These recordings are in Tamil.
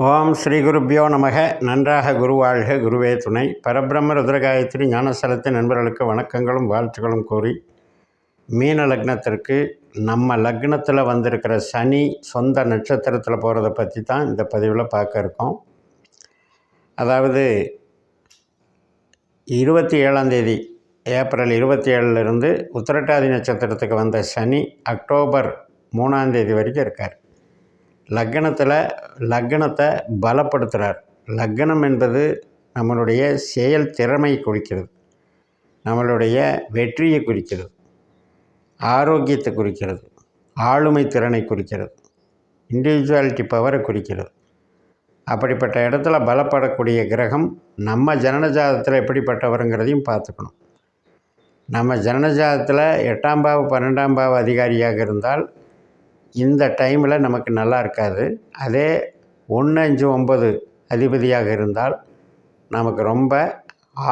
ஓம் ஸ்ரீ குருப்பியோ நமக. நன்றாக குருவாழ்க. குருவே துணை. பரபிரம்ம ருத்ரகாயத்ரி ஞானஸ்தலத்தின் நண்பர்களுக்கு வணக்கங்களும் வாழ்த்துக்களும் கூறி மீன லக்னத்திற்கு நம்ம லக்னத்தில் வந்திருக்கிற சனி சொந்த நட்சத்திரத்தில் போகிறத பற்றி தான் இந்த பதிவில் பார்க்க இருக்கோம். அதாவது இருபத்தி ஏழாந்தேதி ஏப்ரல் இருபத்தி ஏழுலேருந்து உத்திரட்டாதி நட்சத்திரத்துக்கு வந்த சனி அக்டோபர் மூணாந்தேதி வரைக்கும் இருக்கார். லக்னத்தில் லக்னத்தை பலப்படுத்துகிறார் லக்னம் என்பது நம்மளுடைய செயல் திறமை குறிக்கிறது. நம்மளுடைய வெற்றியை குறிக்கிறது. ஆரோக்கியத்தை குறிக்கிறது. ஆளுமை திறனை குறிக்கிறது. இண்டிவிஜுவாலிட்டி பவரை குறிக்கிறது. அப்படிப்பட்ட இடத்துல பலப்படக்கூடிய கிரகம் நம்ம ஜனனஜாதத்தில் எப்படிப்பட்டவருங்கிறதையும் பார்த்துக்கணும். நம்ம ஜனனஜாதத்தில் எட்டாம் பாவ பன்னெண்டாம் பாவ அதிகாரியாக இருந்தால் இந்த டைமில் நமக்கு நல்லா இருக்காது. அதே ஒன்று அஞ்சு ஒம்பது அதிபதியாக இருந்தால் நமக்கு ரொம்ப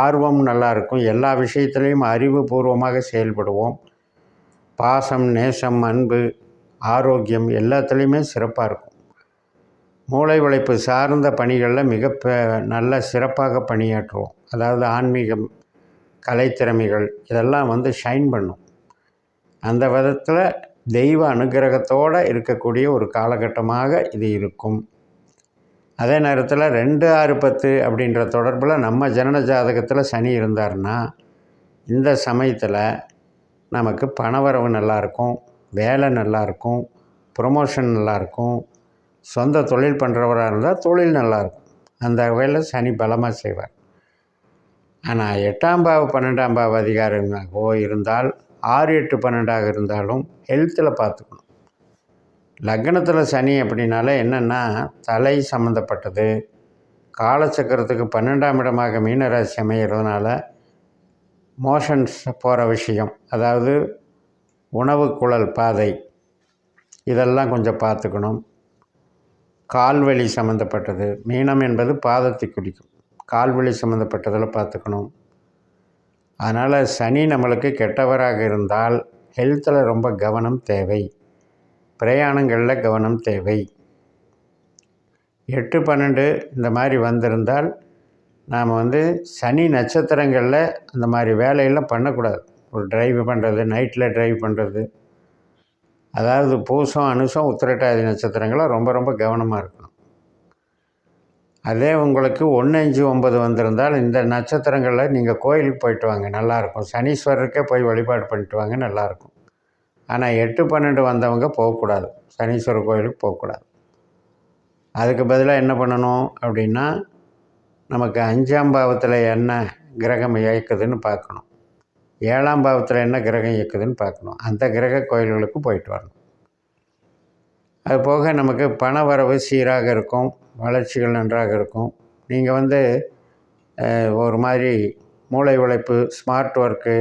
ஆர்வம் நல்லாயிருக்கும் எல்லா விஷயத்துலேயும் அறிவுபூர்வமாக செயல்படுவோம். பாசம் நேசம் அன்பு ஆரோக்கியம் எல்லாத்துலேயுமே சிறப்பாக இருக்கும். மூளை உழைப்பு சார்ந்த பணிகளில் மிக நல்ல சிறப்பாக பணியாற்றுவோம். அதாவது ஆன்மீகம் கலைத்திறமைகள் இதெல்லாம் வந்து ஷைன் பண்ணும். அந்த விதத்தில் தெய்வ அனுகிரகத்தோடு இருக்கக்கூடிய ஒரு காலகட்டமாக இது இருக்கும். அதே நேரத்தில் ரெண்டு ஆறு பத்து அப்படின்ற தொடர்பில் நம்ம ஜனன ஜாதகத்தில் சனி இருந்தார்னா இந்த சமயத்தில் நமக்கு பணவரவு நல்லாயிருக்கும் வேலை நல்லாயிருக்கும் ப்ரொமோஷன் நல்லாயிருக்கும் சொந்த தொழில் பண்ணுறவராக இருந்தால் தொழில் நல்லாயிருக்கும் அந்த வகையில் சனி பலமாக செய்வார். ஆனால் எட்டாம் பாவ பன்னெண்டாம் பாவ அதிகாரமாகவோ இருந்தால் ஆறு எட்டு பன்னெண்டாக இருந்தாலும் ஹெல்த்தில் பார்த்துக்கணும். லக்னத்தில் சனி அப்படின்னால என்னென்னா தலை சம்மந்தப்பட்டது காலச்சக்கரத்துக்கு பன்னெண்டாம் இடமாக மீனராசி அமைகிறதுனால மோஷன்ஸ் போகிற விஷயம் அதாவது உணவு குழல் பாதை இதெல்லாம் கொஞ்சம் பார்த்துக்கணும். கால்வழி சம்மந்தப்பட்டது மீனம் என்பது பாதத்தை குடிக்கும். கால்வழி சம்மந்தப்பட்டதில் பார்த்துக்கணும். அதனால் சனி நம்மளுக்கு கெட்டவராக இருந்தால் ஹெல்த்தில் ரொம்ப கவனம் தேவை. பிரயாணங்களில் கவனம் தேவை. எட்டு பன்னெண்டு இந்த மாதிரி வந்திருந்தால் நாம் வந்து சனி நட்சத்திரங்களில் அந்த மாதிரி வேலையெல்லாம் பண்ணக்கூடாது. ஒரு டிரைவ் பண்ணுறது நைட்டில் டிரைவ் பண்ணுறது அதாவது பூசம் அனுசம் உத்திரட்டாதி நட்சத்திரங்களை ரொம்ப ரொம்ப கவனமாக இருக்கணும். அதே உங்களுக்கு ஒன்று அஞ்சு ஒம்பது வந்திருந்தால் இந்த நட்சத்திரங்களில் நீங்கள் கோயிலுக்கு போயிட்டு வாங்க நல்லாயிருக்கும். சனீஸ்வரருக்கே போய் வழிபாடு பண்ணிட்டு வாங்க நல்லாயிருக்கும். ஆனால் எட்டு பன்னெண்டு வந்தவங்க போகக்கூடாது. சனீஸ்வரர் கோயிலுக்கு போகக்கூடாது. அதுக்கு பதிலாக என்ன பண்ணணும் அப்படின்னா நமக்கு அஞ்சாம் பாவத்தில் என்ன கிரகம் இயக்குதுன்னு பார்க்கணும். ஏழாம் பாவத்தில் என்ன கிரகம் இயக்குதுன்னு பார்க்கணும். அந்த கிரக கோயில்களுக்கு போயிட்டு வரணும். அது போக நமக்கு பண வரவு சீராக இருக்கும். வளர்ச்சிகள் நன்றாக இருக்கும். நீங்கள் வந்து ஒரு மாதிரி மூளை உழைப்பு ஸ்மார்ட் ஒர்க்கு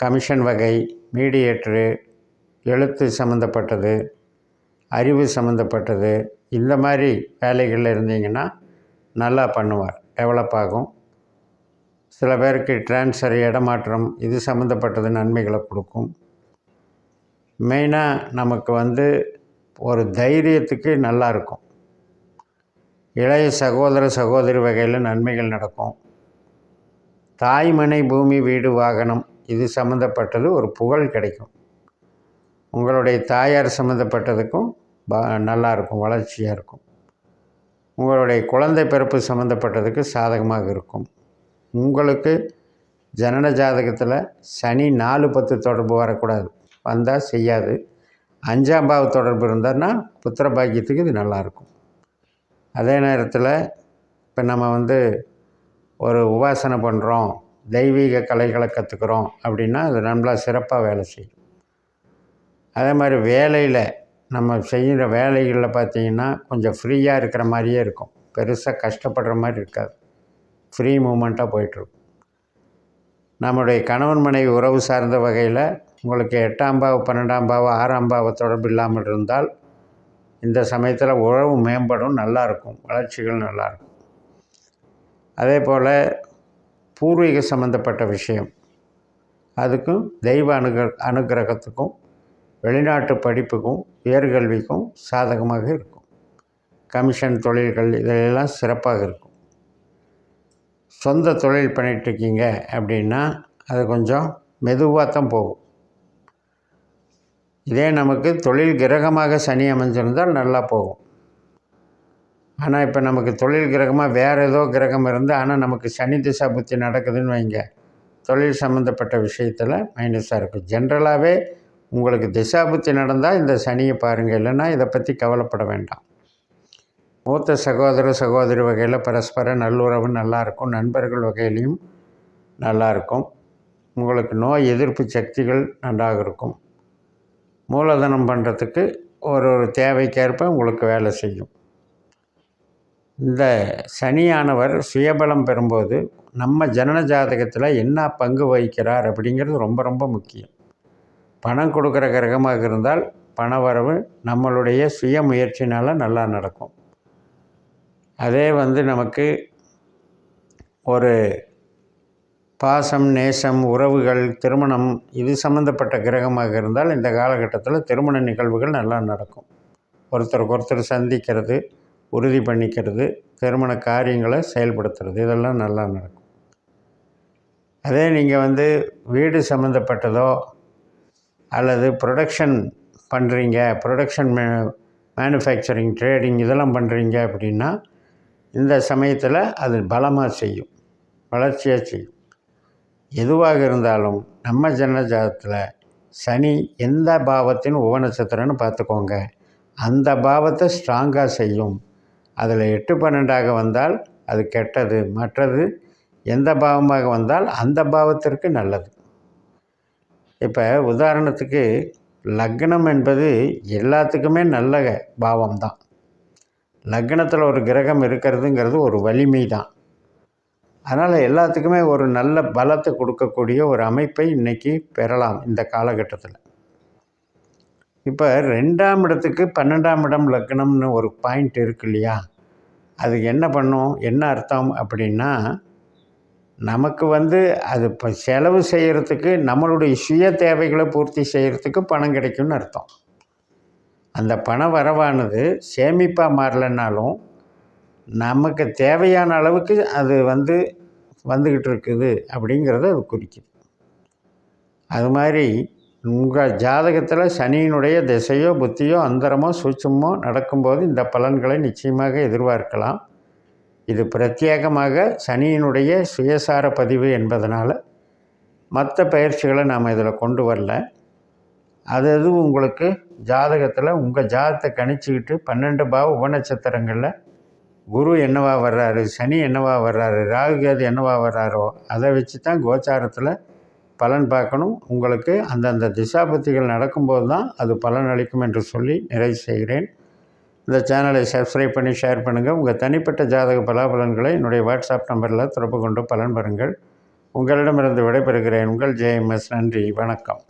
கமிஷன் வகை மீடியேட்ரு எழுத்து சம்மந்தப்பட்டது அறிவு சம்மந்தப்பட்டது இந்த மாதிரி வேலைகளில் இருந்தீங்கன்னா நல்லா பண்ணுவார். டெவலப் ஆகும். சில பேருக்கு டிரான்ஸ்ஃபர் இடமாற்றம் இது சம்மந்தப்பட்டது நன்மைகளை கொடுக்கும். மெயினாக நமக்கு வந்து ஒரு தைரியத்துக்கு நல்லா இருக்கும். இளைய சகோதர சகோதரி வகையில் நன்மைகள் நடக்கும். தாய்மனை பூமி வீடு வாகனம் இது சம்மந்தப்பட்டது ஒரு புகழ் கிடைக்கும். உங்களுடைய தாயார் சம்மந்தப்பட்டதுக்கும் பா நல்லாயிருக்கும் வளர்ச்சியாக இருக்கும். உங்களுடைய குழந்தை பிறப்பு சம்மந்தப்பட்டதுக்கு சாதகமாக இருக்கும். உங்களுக்கு ஜனன ஜாதகத்தில் சனி நாலு பத்து தொடர்பு வரக்கூடாது. வந்தால் செய்யாது. அஞ்சாம் பாவ தொடர்பு இருந்தார்னா புத்திர பாக்கியத்துக்கு இது நல்லாயிருக்கும் அதே நேரத்தில் இப்போ நம்ம வந்து ஒரு உபாசனை பண்ணுறோம் தெய்வீக கலைகளை கற்றுக்குறோம் அப்படின்னா அது நம்மளாக சிறப்பாக வேலை செய்யும். அதே மாதிரி வேலையில் நம்ம செய்கிற வேலைகளில் பார்த்திங்கன்னா கொஞ்சம் ஃப்ரீயாக இருக்கிற மாதிரியே இருக்கும். பெருசாக கஷ்டப்படுற மாதிரி இருக்காது. ஃப்ரீ மூமெண்ட்டாக போயிட்டுருக்கும் நம்முடைய கணவன் மனைவி உறவு சார்ந்த வகையில் உங்களுக்கு எட்டாம் பாவ பன்னெண்டாம் பாவ ஆறாம் பாவ தொடர்பு இல்லாமல் இருந்தால் இந்த சமயத்தில் உறவு மேம்படும் நல்லாயிருக்கும் வளர்ச்சிகள் நல்லாயிருக்கும் அதே போல் பூர்வீக சம்மந்தப்பட்ட விஷயம். அதுக்கும் தெய்வ அனுக அனுகிரகத்துக்கும் வெளிநாட்டு படிப்புக்கும் உயர்கல்விக்கும் சாதகமாக இருக்கும். கமிஷன் தொழில்கள் இதிலெல்லாம் சிறப்பாக இருக்கும். சொந்த தொழில் பண்ணிகிட்ருக்கீங்க அப்படின்னா அது கொஞ்சம் மெதுவாக தான் போகும். இதே நமக்கு தொழில் கிரகமாக சனி அமைஞ்சிருந்தால் நல்லா போகும். ஆனால் இப்போ நமக்கு தொழில் கிரகமாக வேறு ஏதோ கிரகம் இருந்து ஆனால் நமக்கு சனி திசா புத்தி நடக்குதுன்னு வைங்க. தொழில் சம்மந்தப்பட்ட விஷயத்தில் மைனஸாக இருக்கும். ஜென்ரலாகவே உங்களுக்கு திசா புத்தி நடந்தால் இந்த சனியை பாருங்கள் இல்லைன்னா இதை பற்றி கவலைப்பட வேண்டாம். மூத்த சகோதர சகோதரி வகையில் பரஸ்பர நல்லுறவு நல்லாயிருக்கும் நண்பர்கள் வகையிலையும் நல்லாயிருக்கும் உங்களுக்கு நோய் எதிர்ப்பு சக்திகள் நன்றாக இருக்கும். மூலதனம் பண்ணுறதுக்கு ஒரு ஒரு தேவைக்கேற்ப உங்களுக்கு வேலை செய்யும். இந்த சனியானவர் சுயபலம் பெறும்போது நம்ம ஜனன ஜாதகத்தில் என்ன பங்கு வகிக்கிறார் அப்படிங்கிறது ரொம்ப ரொம்ப முக்கியம். பணம் கொடுக்குற கிரகமாக இருந்தால் பண வரவு நம்மளுடைய சுய முயற்சினால் நல்லா நடக்கும். அதே வந்து நமக்கு ஒரு பாசம் நேசம் உறவுகள் திருமணம் இது சம்மந்தப்பட்ட கிரகமாக இருந்தால் இந்த காலகட்டத்தில் திருமண நிகழ்வுகள் நல்லா நடக்கும். ஒருத்தருக்கு ஒருத்தர் சந்திக்கிறது உறுதி பண்ணிக்கிறது திருமண காரியங்களை செயல்படுத்துறது இதெல்லாம் நல்லா நடக்கும். அதே நீங்கள் வந்து வீடு சம்மந்தப்பட்டதோ அல்லது ப்ரொடக்ஷன் பண்ணுறீங்க ப்ரொடக்ஷன் மே மேனுஃபேக்சரிங் ட்ரேடிங் இதெல்லாம் பண்ணுறீங்க அப்படின்னா இந்த சமயத்தில் அது பலமாக செய்யும் வளர்ச்சியாக செய்யும். எதுவாக இருந்தாலும் நம்ம ஜன்ன ஜாதத்தில் சனி எந்த பாவத்தின் உபநட்சத்திரம்னு பார்த்துக்கோங்க. அந்த பாவத்தை ஸ்ட்ராங்காக செய்யும். அதில் எட்டு பன்னெண்டாக வந்தால் அது கெட்டது. மற்றது எந்த பாவமாக வந்தால் அந்த பாவத்திற்கு நல்லது. இப்போ உதாரணத்துக்கு லக்னம் என்பது எல்லாத்துக்குமே நல்ல பாவம் தான் லக்னத்தில் ஒரு கிரகம் இருக்கிறதுங்கிறது ஒரு வலிமை தான் அதனால் எல்லாத்துக்குமே ஒரு நல்ல பலத்தை கொடுக்கக்கூடிய ஒரு அமைப்பை இன்றைக்கி பெறலாம் இந்த காலகட்டத்தில். இப்போ ரெண்டாம் இடத்துக்கு பன்னெண்டாம் இடம் லக்னம்னு ஒரு பாயிண்ட் இருக்கு இல்லையா? அதுக்கு என்ன பண்ணும்? என்ன அர்த்தம் அப்படின்னா நமக்கு வந்து அது இப்போ செலவு செய்கிறதுக்கு நம்மளுடைய சுய தேவைகளை பூர்த்தி செய்கிறதுக்கு பணம் கிடைக்கும்னு அர்த்தம். அந்த பண வரவானது சேமிப்பாக மாறலைன்னாலும் நமக்கு தேவையான அளவுக்கு அது வந்து வந்துக்கிட்டு இருக்குது அப்படிங்கிறத அது குறிக்குது. அது மாதிரி உங்கள் ஜாதகத்தில் சனியினுடைய திசையோ புத்தியோ அந்தரமோ சூட்சமோ நடக்கும்போது இந்த பலன்களை நிச்சயமாக எதிர்பார்க்கலாம். இது பிரத்யேகமாக சனியினுடைய சுயசார பதிவு என்பதனால் மற்ற பயிற்சிகளை நாம் இதில் கொண்டு வரல. அது அது உங்களுக்கு ஜாதகத்தில் உங்கள் ஜாதகத்தை கணிச்சிக்கிட்டு பன்னெண்டு பாவ உபநட்சத்திரங்களில் குரு என்னவா வர்றாரு சனி என்னவா வர்றாரு ராகுகேது என்னவா வர்றாரோ அதை வச்சு தான் கோச்சாரத்தில் பலன் பார்க்கணும். உங்களுக்கு அந்தந்த திசாபத்திகள் நடக்கும்போது தான் அது பலன் அளிக்கும் என்று சொல்லி நிறைவு செய்கிறேன். இந்த சேனலை சப்ஸ்கிரைப் பண்ணி ஷேர் பண்ணுங்கள் உங்கள் தனிப்பட்ட ஜாதக பலாபலன்களை என்னுடைய வாட்ஸ்அப் நம்பரில் தொடர்பு கொண்டு பலன் பெறுங்கள். உங்களிடமிருந்து விடைபெறுகிறேன். உங்கள் ஜேஎம்எஸ் நன்றி. வணக்கம்.